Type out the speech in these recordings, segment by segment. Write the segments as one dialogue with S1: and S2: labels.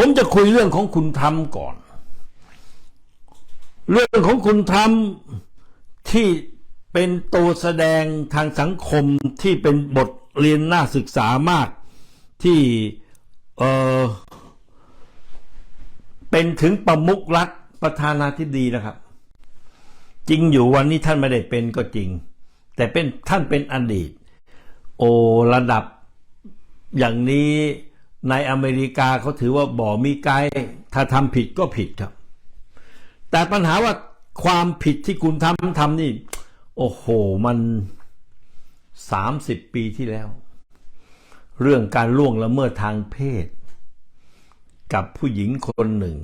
S1: ผมจะคุยเรื่องของคุณทำก่อน เรื่องของคุณทำที่เป็นตัวแสดงทางสังคมที่เป็นบทเรียนน่าศึกษามากที่เออเป็นถึงประมุขรัฐประธานาธิบดีนะครับ จริงอยู่วันนี้ท่านไม่ได้เป็นก็จริง แต่เป็นท่านเป็นอดีต โอระดับอย่างนี้ ในอเมริกาเขาถือว่าบ่มีไกด์ถ้าทำผิดก็ผิดครับ แต่ปัญหาว่าความผิดที่คุณทำทำนี่ โอ้โหมันสามสิบปีที่แล้ว เรื่องการล่วงละเมิดทางเพศ กับผู้หญิงคนหนึ่ง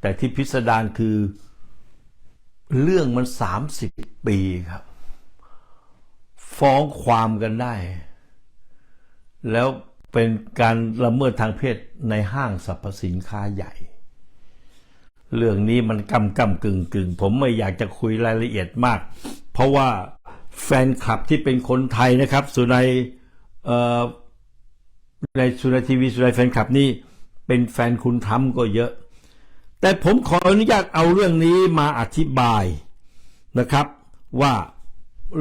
S1: แต่ที่พิสดารคือ เรื่องมันสามสิบปีครับ ฟ้องความกันได้ แล้ว เป็นการละเมิดทางเพศในห้างสรรพสินค้าใหญ่ เรื่องนี้มันกำกำกึ่งกึ่งผมไม่อยากจะคุยรายละเอียดมาก เพราะว่าแฟนคลับที่เป็นคนไทยนะครับ สุนัยในสุนัยทีวีสุนัยแฟนคลับนี่เป็นแฟนคุณทำก็เยอะ แต่ผมขออนุญาตเอาเรื่องนี้มาอธิบายนะครับว่า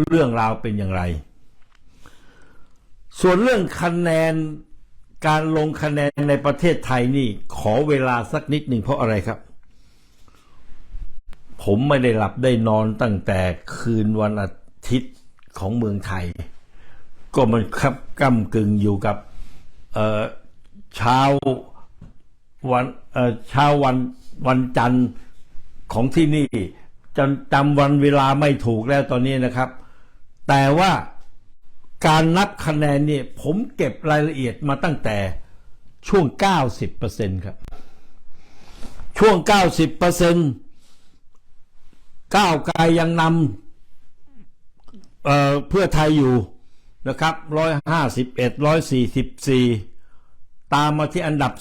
S1: เรื่องราวเป็นอย่างไร ส่วนเรื่องคะแนนการลงคะแนนในประเทศไทยนี่ขอเวลาสักนิดหนึ่งเพราะอะไรครับ ผมไม่ได้หลับได้นอนตั้งแต่คืนวันอาทิตย์ของเมืองไทย ก็มันครับก้ากึ่งอยู่กับเเช้าวันเช้าวันวันจันทร์ของที่นี่จนจำวันเวลาไม่ถูกแล้วตอนนี้นะครับ แต่ว่า การนับคะแนนเนี่ยผมเก็บรายละเอียดมาตั้งแต่ช่วง 90%ครับ ช่วง 90%ก้าวไกลยังนำเเพื่อไทยอยู่นะครับ 151 144 ตามมาที่อันดับ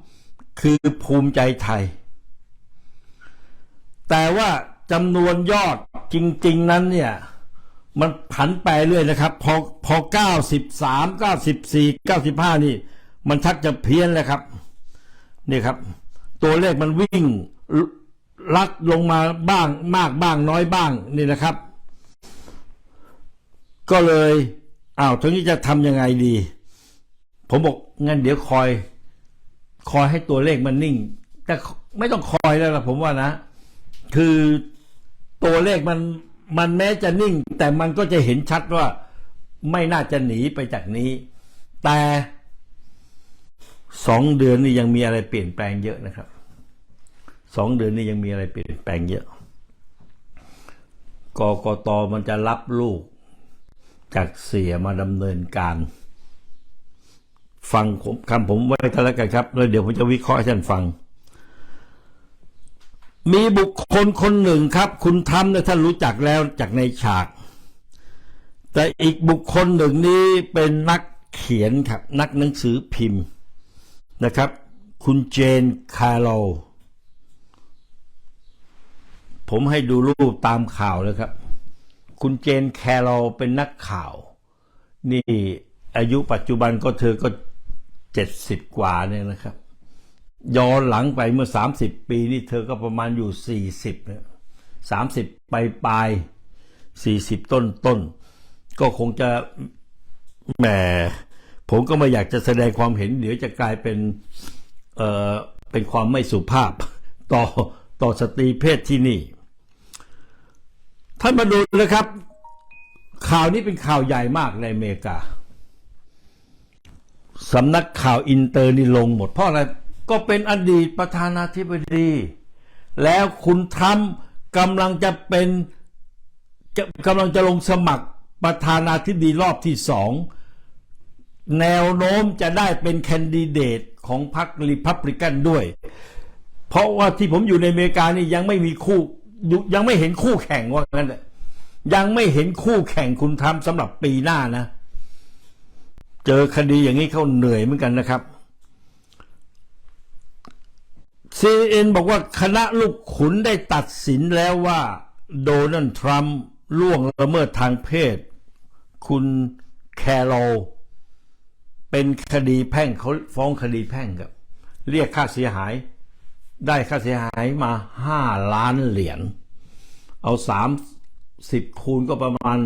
S1: 3 คือภูมิใจไทย แต่ว่าจำนวนยอดจริง ๆ นั้นเนี่ย มันผันไปเรื่อยนะครับ พอพอ93 94 95นี่ มันชักจะเพี้ยนแล้วครับ นี่ครับ ตัวเลขมันวิ่งลัดลงมาบ้างมากบ้างน้อยบ้างนี่นะครับ ก็เลยอ้าวทีนี้จะทำยังไงดี ผมบอกงั้นเดี๋ยวคอย คอยให้ตัวเลขมันนิ่ง แต่ไม่ต้องคอยแล้วล่ะผมว่านะ คือตัวเลขมัน มันแม้จะนิ่ง แต่มันก็จะเห็นชัดว่าไม่น่าจะหนีไปจากนี้ แต่สองเดือนนี่ยังมีอะไรเปลี่ยนแปลงเยอะนะครับสองเดือนนี่ยังมีอะไรเปลี่ยนแปลงเยอะกกตมันจะรับลูก จากเสียมาดำเนินการ ฟังคำผมไว้กันแล้วกันครับ แล้วเดี๋ยวผมจะวิเคราะห์ให้ท่านฟัง มีบุคคลคนหนึ่งครับ คุณทำเนี่ยท่านรู้จักแล้วจากในฉาก แต่อีกบุคคลหนึ่งนี้เป็นนักเขียนครับ นักหนังสือพิมพ์นะครับ คุณเจนคาร์โลผมให้ดูรูปตามข่าวเลยครับ คุณเจนแคร์โรลเป็นนักข่าว นี่อายุปัจจุบันก็เธอก็เจ็ดสิบกว่าเนี่ยนะครับ ย้อนหลังไปเมื่อสามสิบปีนี่เธอก็ประมาณอยู่สี่สิบเนี่ยสามสิบปลายปลายสี่สิบต้นต้น ก็คงจะแหมผมก็ไม่อยากจะแสดงความเห็น เดี๋ยวจะกลายเป็นเอ่อเป็นความไม่สุภาพ ต่อต่อสตรีเพศที่นี่ ท่านมาดูนะครับ ข่าวนี้เป็นข่าวใหญ่มากในอเมริกาสำนักข่าวอินเตอร์นี่ลงหมดเพราะอะไร ก็เป็นอดีตประธานาธิบดี แล้วคุณทรัมป์กำลังจะเป็นจะกำลังจะลงสมัครประธานาธิบดีรอบที่สองแนวโน้มจะได้เป็นแคนดิเดตของพรรครีพับลิกันด้วย เพราะว่าที่ผมอยู่ในอเมริกานี่ยังไม่มีคู่ยังไม่เห็นคู่แข่งว่างั้นแหละยังไม่เห็นคู่แข่งคุณทำสำหรับปีหน้านะ เจอคดีอย่างนี้เขาเหนื่อยเหมือนกันนะครับ CNN บอกว่าคณะลูกขุนได้ตัดสินแล้วว่า โดนัลด์ทรัมป์ล่วงละเมิดทางเพศ คุณแคโรลเป็นคดีแพ่งเขาฟ้องคดีแพ่งครับ เรียกค่าเสียหาย ได้ค่าเสียหายมาห้าล้านเหรียญเอาสามสิบคูณก็ประมาณ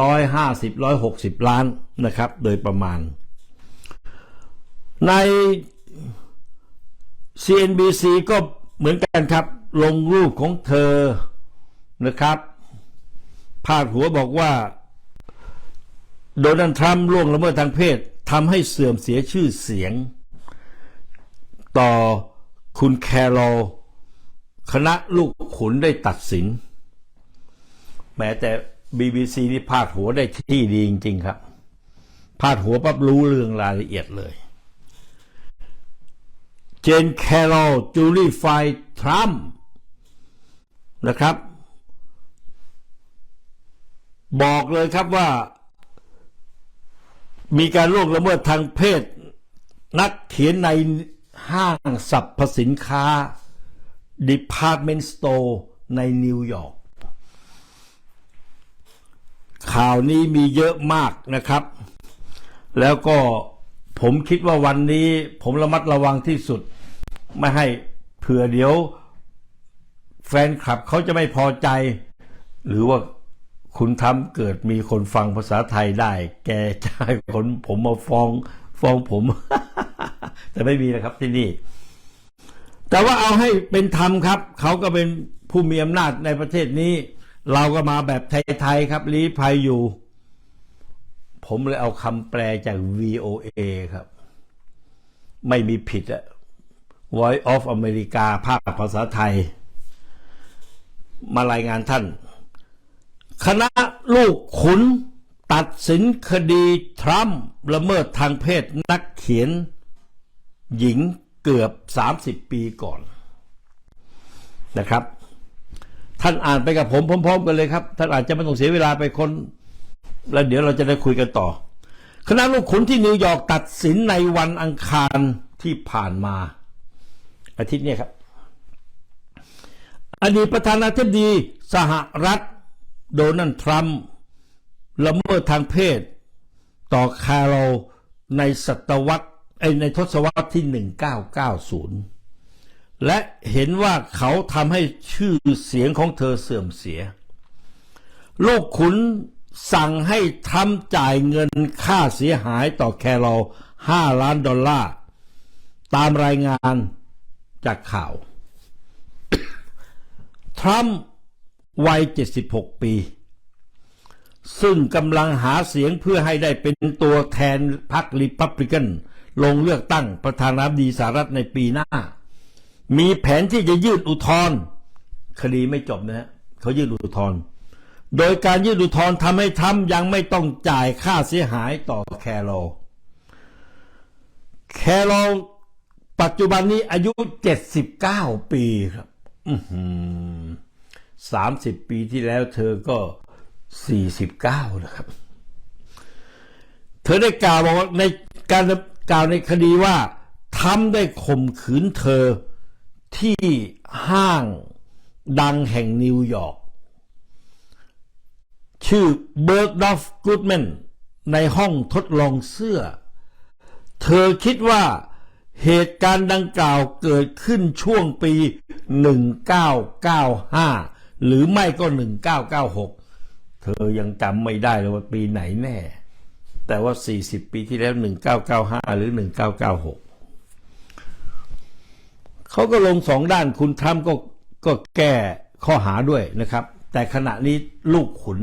S1: ร้อยห้าสิบร้อยหกสิบล้านนะครับ โดยประมาณ ใน CNBC ก็เหมือนกันครับ ลงรูปของเธอนะครับพาดหัวบอกว่า โดนัลด์ทรัมป์ล่วงละเมิดทางเพศทำให้เสื่อมเสียชื่อเสียง ต่อคุณแคโรคณะลูกขุนได้ตัดสิน แม้แต่ BBC นี่พาดหัวได้ที่ดีจริง ๆ ครับ พาดหัวปั๊บรู้เรื่องรายละเอียดเลย จนแคโรลจูลี่ไฟทรัมป์นะครับ บอกเลยครับว่า มีการล่วงละเมิดทางเพศ นักเขียนในห้างสรรพสินค้า Department Store ในนิวยอร์กข่าวนี้มีเยอะมากนะครับ แล้วก็ผมคิดว่าวันนี้ผมระมัดระวังที่สุด ไม่ให้เผื่อเดี๋ยว แฟนคลับเขาจะไม่พอใจ หรือว่าคุณทำเกิดมีคนฟังภาษาไทยได้ แกจะให้คนผมมาฟ้องฟ้องผม แต่ไม่มีนะครับที่นี่ แต่ว่าเอาให้เป็นธรรมครับ เขาก็เป็นผู้มีอำนาจในประเทศนี้ เราก็มาแบบไทยๆครับลี้ภัยอยู่ ผมเลยเอาคำแปลจาก VOA ครับ ไม่มีผิดอะ Voice of America ภาคภาษาไทย มารายงานท่าน คณะลูกขุนตัดสินคดีทรัมป์ละเมิดทางเพศนักเขียน หญิงเกือบ 30 ปีก่อนนะครับ ท่านอ่านไปกับผมพร้อมๆกันเลยครับ ท่านอาจจะไม่ต้องเสียเวลาไปคน แล้วเดี๋ยวเราจะได้คุยกันต่อ คณะลูกขุนที่นิวยอร์กตัดสินในวันอังคารที่ผ่านมา อาทิตย์นี้ครับ อดีตประธานาธิบดีสหรัฐโดนัลด์ทรัมป์ละเมิดทางเพศ ต่อคาร์โรลในศตวรรษในทศวรรษที่ 1990 และเห็นว่าเขาทำให้ชื่อเสียงของเธอเสื่อมเสียลูกขุนสั่งให้ทำจ่ายเงินค่าเสียหายต่อแคโรล5ล้านดอลลาร์ ตามรายงาน จากข่าว ทรัมป์วัย 76 ปี ซึ่งกำลังหาเสียงเพื่อให้ได้เป็นตัวแทนพรรคริพับลิกัน ลงเลือกตั้งประธานาธิบดีสหรัฐในปีหน้า มีแผนที่จะยื่นอุทธรณ์คดีไม่จบนะฮะเขายื่นอุทธรณ์โดยการยื่นอุทธรณ์ทำให้ทรัมป์ยังไม่ต้องจ่ายค่าเสียหายต่อแคโรแคโร ปัจจุบันนี้อายุ 79 ปีครับสามสิบปีที่แล้วเธอก็สี่สิบเก้านะครับ เธอได้กล่าวบอกว่าในการกล่าวในคดีว่าทำได้ข่มขืนเธอที่ห้างดังแห่งนิวยอร์กชื่อเบิร์กดอฟกูดแมนในห้องทดลองเสื้อ เธอคิดว่า เหตุการณ์ดังกล่าวเกิดขึ้นช่วงปี 1995 หรือไม่ก็ 1996 เธอยังจำไม่ได้เลยว่าปีไหนแน่ แต่ว่า 40 ปีที่แล้ว 1995 หรือ 1996 เขาก็ลงสองด้านคุณทรัมป์ก็ก็แก้ข้อหาด้วยนะครับ แต่ขณะนี้ลูกขุน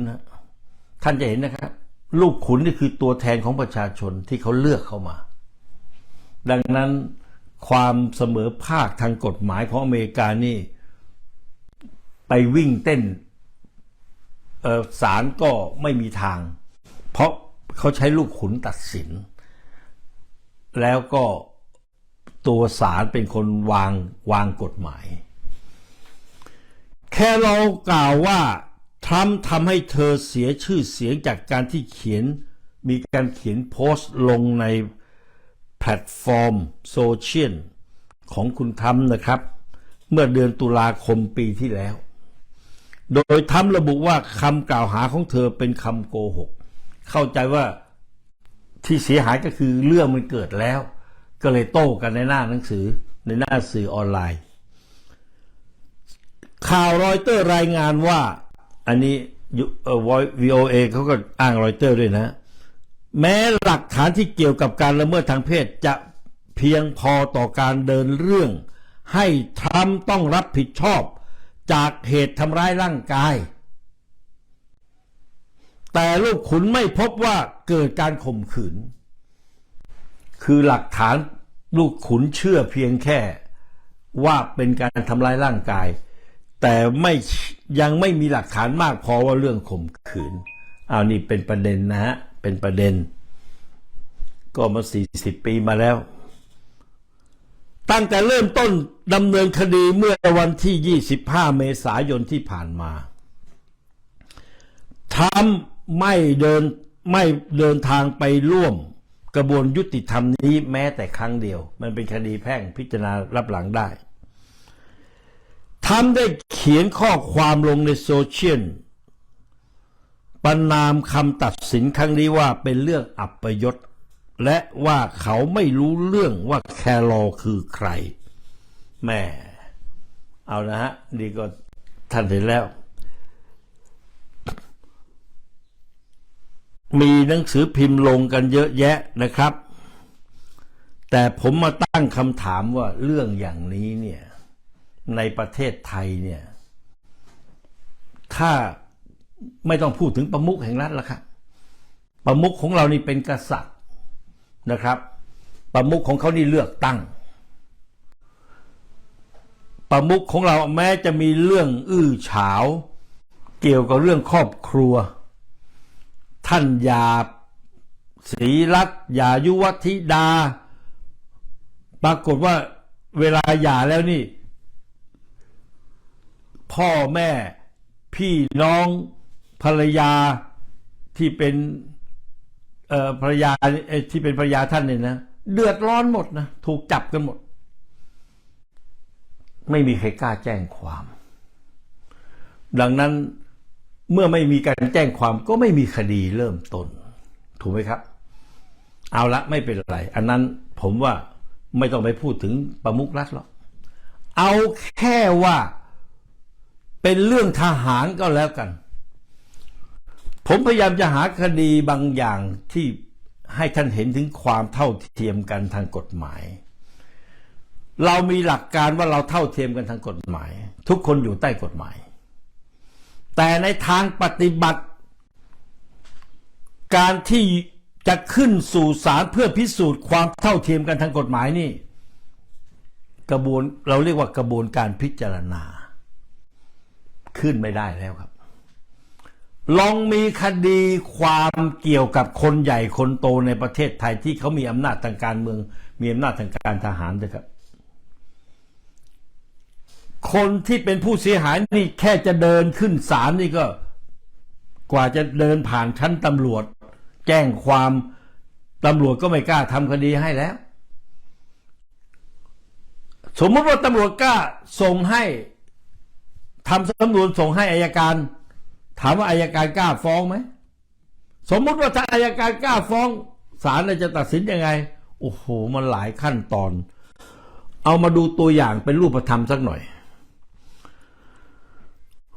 S1: ท่านจะเห็นนะครับ ลูกขุนนี่คือตัวแทนของประชาชนที่เขาเลือกเข้ามา ดังนั้นความเสมอภาคทางกฎหมายของอเมริกานี่ ไปวิ่งเต้นศาลก็ไม่มีทาง เพราะเขาใช้ลูกขุนตัดสิน แล้วก็ตัวศาลเป็นคนวางวางกฎหมาย แค่เรากล่าวว่า ทรัมป์ทำให้เธอเสียชื่อเสียงจากการที่เขียนมีการเขียนโพสต์ลงใน พลตฟอร์มโซเชียลของคุณทรัมป์นะครับ เมื่อเดือนตุลาคมปีที่แล้ว โดยทรัมป์ระบุว่าคำกล่าวหาของเธอเป็นคำโกหก เข้าใจว่าที่เสียหายก็คือเรื่องมันเกิดแล้ว ก็เลยโต้กันในหน้าหนังสือในหน้าสื่อออนไลน์ ข่าวรอยเตอร์รายงานว่า อันนี้เอ่อ VOA เขาก็อ้างรอยเตอร์ด้วยนะ แม้หลักฐานที่เกี่ยวกับการละเมิดทางเพศจะเพียงพอต่อการเดินเรื่อง ให้ทรัมป์ต้องรับผิดชอบ จากเหตุทำร้ายร่างกาย แต่ลูกขุนไม่พบว่าเกิดการข่มขืน คือหลักฐานลูกขุนเชื่อเพียงแค่ว่าเป็นการทำร้ายร่างกาย แต่ไม่ยังไม่มีหลักฐานมากพอว่าเรื่องข่มขืนเอานี่เป็นประเด็นนะฮะ เป็นประเด็น ก็มา 40 ปีมาแล้ว ตั้งแต่เริ่มต้นดำเนินคดีเมื่อวันที่ 25 เมษายนที่ผ่านมาทรัมไม่เดินไม่เดินทางไปร่วมกระบวนยุติธรรมนี้แม้แต่ครั้งเดียว มันเป็นคดีแพ่งพิจารณารับหลังได้ทรัมป์ได้เขียนข้อความลงในโซเชียล ประนามคำตัดสินครั้งนี้ว่าเป็นเรื่องอัปยศและว่าเขาไม่รู้เรื่องว่าแคลอคือใครแม่เอานะฮะนี่ก็ท่านเห็นแล้ว มีหนังสือพิมพ์ลงกันเยอะแยะนะครับ แต่ผมมาตั้งคำถามว่าเรื่องอย่างนี้เนี่ย ในประเทศไทยเนี่ย ถ้า ไม่ต้องพูดถึงประมุขแห่งรัฐแล้วครับประมุขของเรานี่เป็นกษัตริย์นะครับ ประมุขของเขานี่เลือกตั้ง ประมุขของเราแม้จะมีเรื่องอื้อฉาว เกี่ยวกับเรื่องครอบครัว ท่านยาศรีรัตน์ยายุวัธิดา ปรากฏว่าเวลาหย่าแล้วนี่ พ่อแม่พี่น้อง ภรรยาที่เป็นเอ่อภรรยาที่เป็นภรรยาท่านเนี่ยนะเดือดร้อนหมดนะถูกจับกันหมด ไม่มีใครกล้าแจ้งความ ดังนั้นเมื่อไม่มีการแจ้งความก็ไม่มีคดีเริ่มต้น ถูกไหมครับ เอาละไม่เป็นไร อันนั้นผมว่าไม่ต้องไปพูดถึงประมุขรัฐหรอกเอาแค่ว่าเป็นเรื่องทหารก็แล้วกัน ผมพยายามจะหาคดีบางอย่างที่ให้ท่านเห็นถึงความเท่าเทียมกันทางกฎหมาย เรามีหลักการว่าเราเท่าเทียมกันทางกฎหมาย ทุกคนอยู่ใต้กฎหมาย แต่ในทางปฏิบัติ การที่จะขึ้นสู่ศาลเพื่อพิสูจน์ความเท่าเทียมกันทางกฎหมายนี่ กระบวนเราเรียกว่ากระบวนการพิจารณา ขึ้นไม่ได้แล้วครับ ลองมีคดีความเกี่ยวกับคนใหญ่คนโตในประเทศไทยที่เขามีอำนาจทางการเมือง มีอำนาจทางการทหารด้วยครับ คนที่เป็นผู้เสียหายนี่แค่จะเดินขึ้นศาลนี่ก็ กว่าจะเดินผ่านชั้นตำรวจ แจ้งความตำรวจก็ไม่กล้าทำคดีให้แล้ว สมมติว่าตำรวจกล้าส่งให้ทำสำนวนส่งให้อายการ ถามว่าอายการกล้าฟ้องไหม สมมติว่าถ้าอายการกล้าฟ้องศาลจะตัดสินยังไง โอ้โห มันหลายขั้นตอน เอามาดูตัวอย่างเป็นรูปธรรมสักหน่อย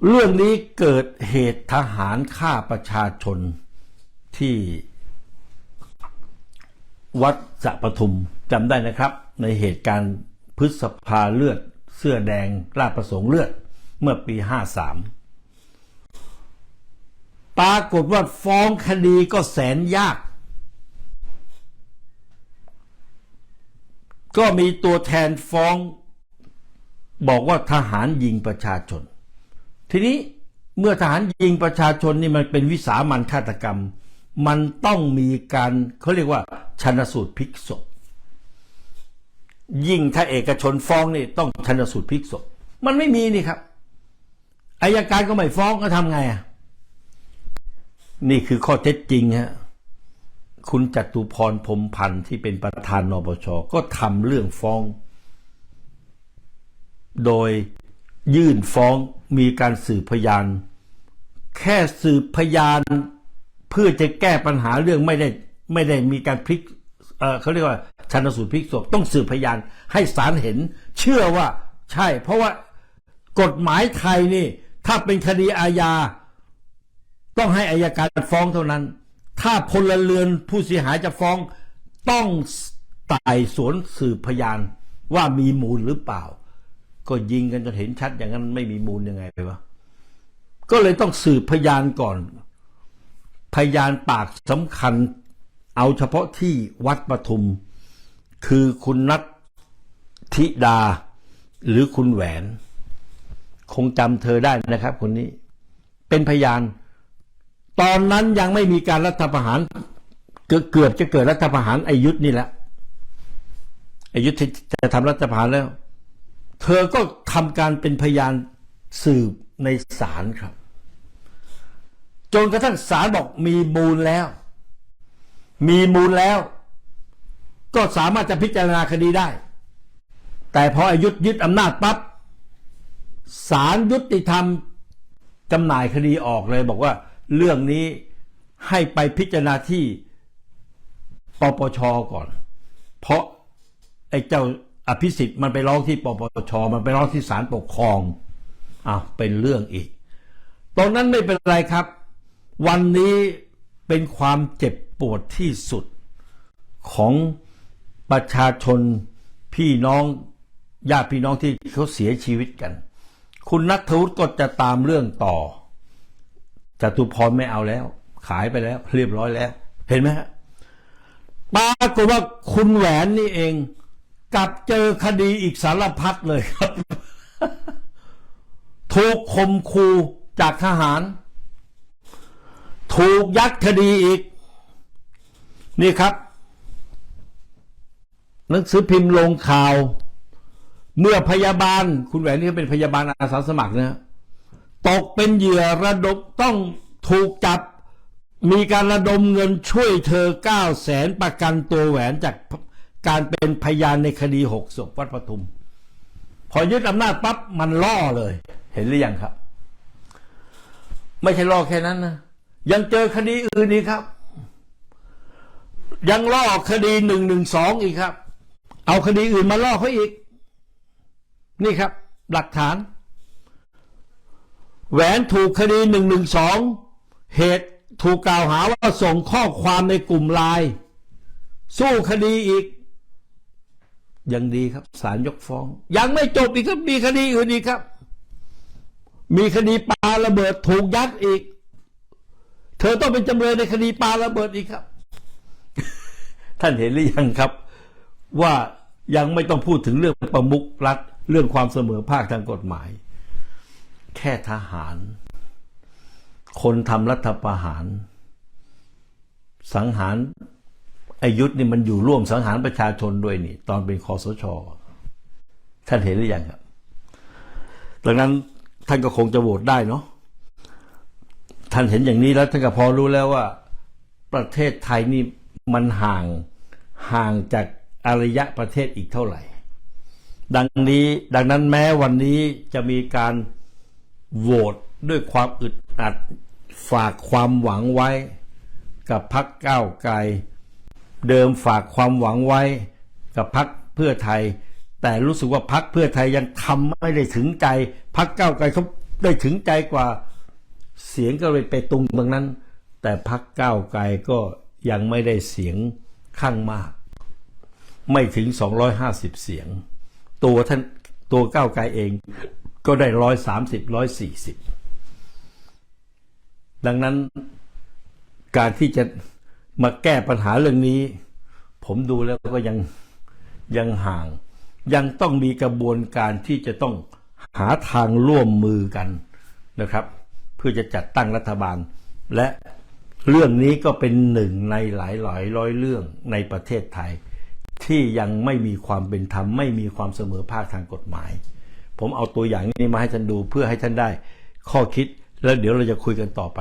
S1: เรื่องนี้เกิดเหตุทหารฆ่าประชาชนที่วัดสะปทุมจำได้นะครับ ในเหตุการณ์พฤษภาเลือด เสื้อแดงราชประสงค์เลือด เมื่อปี 53 ปรากฏว่าฟ้องคดีก็แสนยาก ก็มีตัวแทนฟ้อง บอกว่าทหารยิงประชาชน ทีนี้เมื่อทหารยิงประชาชนนี่มันเป็นวิสามันฆาตกรรม มันต้องมีการเขาเรียกว่าชนสูตรพลิกศพยิ่งถ้าเอกชนฟ้องนี่ต้องชนสูตรพลิกศพมันไม่มีนี่ครับอายการก็ไม่ฟ้องก็ทำไงอะ นี่คือข้อเท็จจริงฮะคุณจตุพรพรมพันธ์ที่เป็นประธานนปชก็ทำเรื่องฟ้อง โดยยื่นฟ้องมีการสืบพยาน แค่สืบพยานเพื่อจะแก้ปัญหาเรื่องไม่ได้ไม่ได้มีการพลิกเเขาเรียกว่าชันสูตรพลิกศพต้องสืบพยานให้ศาลเห็น เชื่อว่าใช่ เพราะว่ากฎหมายไทยนี่ ถ้าเป็นคดีอาญา ต้องให้อายการฟ้องเท่านั้น ถ้าพลเรือนผู้เสียหายจะฟ้องต้องไต่สวนสืบพยานว่ามีมูลหรือเปล่า ก็ยิงกันจนเห็นชัดอย่างนั้นไม่มีมูลยังไงไปวะก็เลยต้องสืบพยานก่อน พยานปากสำคัญ เอาเฉพาะที่วัดปทุม คือคุณนัทธิดา หรือคุณแหวน คงจำเธอได้นะครับคนนี้ เป็นพยาน ตอนนั้นยังไม่มีการรัฐประหารเกือบจะเกิดรัฐประหารไอยุทธนี่แหละไอยุทธจะทำรัฐประหารแล้ว เธอก็ทำการเป็นพยานสืบในศาลครับ จนกระทั่งศาลบอกมีมูลแล้ว มีมูลแล้ว ก็สามารถจะพิจารณาคดีได้ แต่พออายุธยึดอำนาจปั๊บศาลยุติธรรมจำหน่ายคดีออกเลยบอกว่า เรื่องนี้ให้ไปพิจารณาที่ปปชก่อน เพราะไอ้เจ้าอภิสิทธิ์มันไปร้องที่ปปชมันไปร้องที่ศาลปกครองอ้าวเป็นเรื่องอีกตรงนั้นไม่เป็นไรครับ วันนี้เป็นความเจ็บปวดที่สุดของประชาชนพี่น้องญาติพี่น้องที่เขาเสียชีวิตกัน คุณนัทธวุฒิก็จะตามเรื่องต่อ จตุพรไม่เอาแล้ว ขายไปแล้ว เรียบร้อยแล้ว เห็นไหมฮะปรากฏว่าคุณแหวนนี่เอง กลับเจอคดีอีกสารพัดเลยครับ ถูกคมคูจากทหาร ถูกยัดคดีอีก นี่ครับ หนังสือพิมพ์ลงข่าว เมื่อพยาบาล คุณแหวนนี่เขาเป็นพยาบาลอาสาสมัครนะ ตกเป็นเหยื่อระดมต้องถูกจับ มีการระดมเงินช่วยเธอเก้าแสนประกันตัวแหวนจากการเป็นพยานในคดีหกศพวัดปทุม พอยึดอำนาจปั๊บมันล่อเลย เห็นหรือยังครับ ไม่ใช่ล่อแค่นั้นนะยังเจอคดีอื่นอีกครับ ยังล่อคดีหนึ่งหนึ่งสองอีกครับ เอาคดีอื่นมาล่อเขาอีก นี่ครับ หลักฐาน แหวนถูกคดีหนึ่งหนึ่งสองเหตุถูกกล่าวหาว่าส่งข้อความในกลุ่มไลน์สู้คดีอีก ยังดีครับศาลยกฟ้อง ยังไม่จบอีกครับมีคดีอื่นอีกครับ มีคดีปาระเบิดถูกยัดอีก เธอต้องเป็นจำเลยในคดีปาระเบิดอีกครับ ท่านเห็นหรือยังครับ ว่ายังไม่ต้องพูดถึงเรื่องประมุขรัฐเรื่องความเสมอภาคทางกฎหมาย แค่ทหาร คนทำรัฐประหาร สังหารอายุธนี่มันอยู่ร่วมสังหารประชาชนด้วยนี่ ตอนเป็นคอสช ท่านเห็นหรือยังครับ ดังนั้นท่านก็คงจะโหวตได้เนาะท่านเห็นอย่างนี้แล้วท่านก็พอรู้แล้วว่า ประเทศไทยนี่มันห่างห่างจากอารยะประเทศอีกเท่าไหร่ ดังนี้ดังนั้นแม้วันนี้จะมีการ โหวตด้วยความอึดอัดฝากความหวังไว้ กับพักก้าวไกล เดิมฝากความหวังไว้ กับพักเพื่อไทย แต่รู้สึกว่าพักเพื่อไทยยังทำไม่ได้ถึงใจ พักก้าวไกลเขาได้ถึงใจกว่าเสียงก็เลยไปตรงตรงนั้น แต่พักก้าวไกลก็ยังไม่ได้เสียงข้างมาก ไม่ถึง 250 เสียง ตัวท่านตัวก้าวไกลเอง ก็ได้130 140ดังนั้นการที่จะมาแก้ปัญหาเรื่องนี้ ผมดูแล้วก็ยังยังห่าง ยังต้องมีกระบวนการที่จะต้องหาทางร่วมมือกันนะครับ เพื่อจะจัดตั้งรัฐบาล และเรื่องนี้ก็เป็นหนึ่งในหลายหลายร้อยเรื่องในประเทศไทย ที่ยังไม่มีความเป็นธรรมไม่มีความเสมอภาคทางกฎหมาย ผมเอาตัวอย่างนี้มาให้ท่านดูเพื่อให้ท่านได้ ข้อคิดแล้วเดี๋ยวเราจะคุยกันต่อไป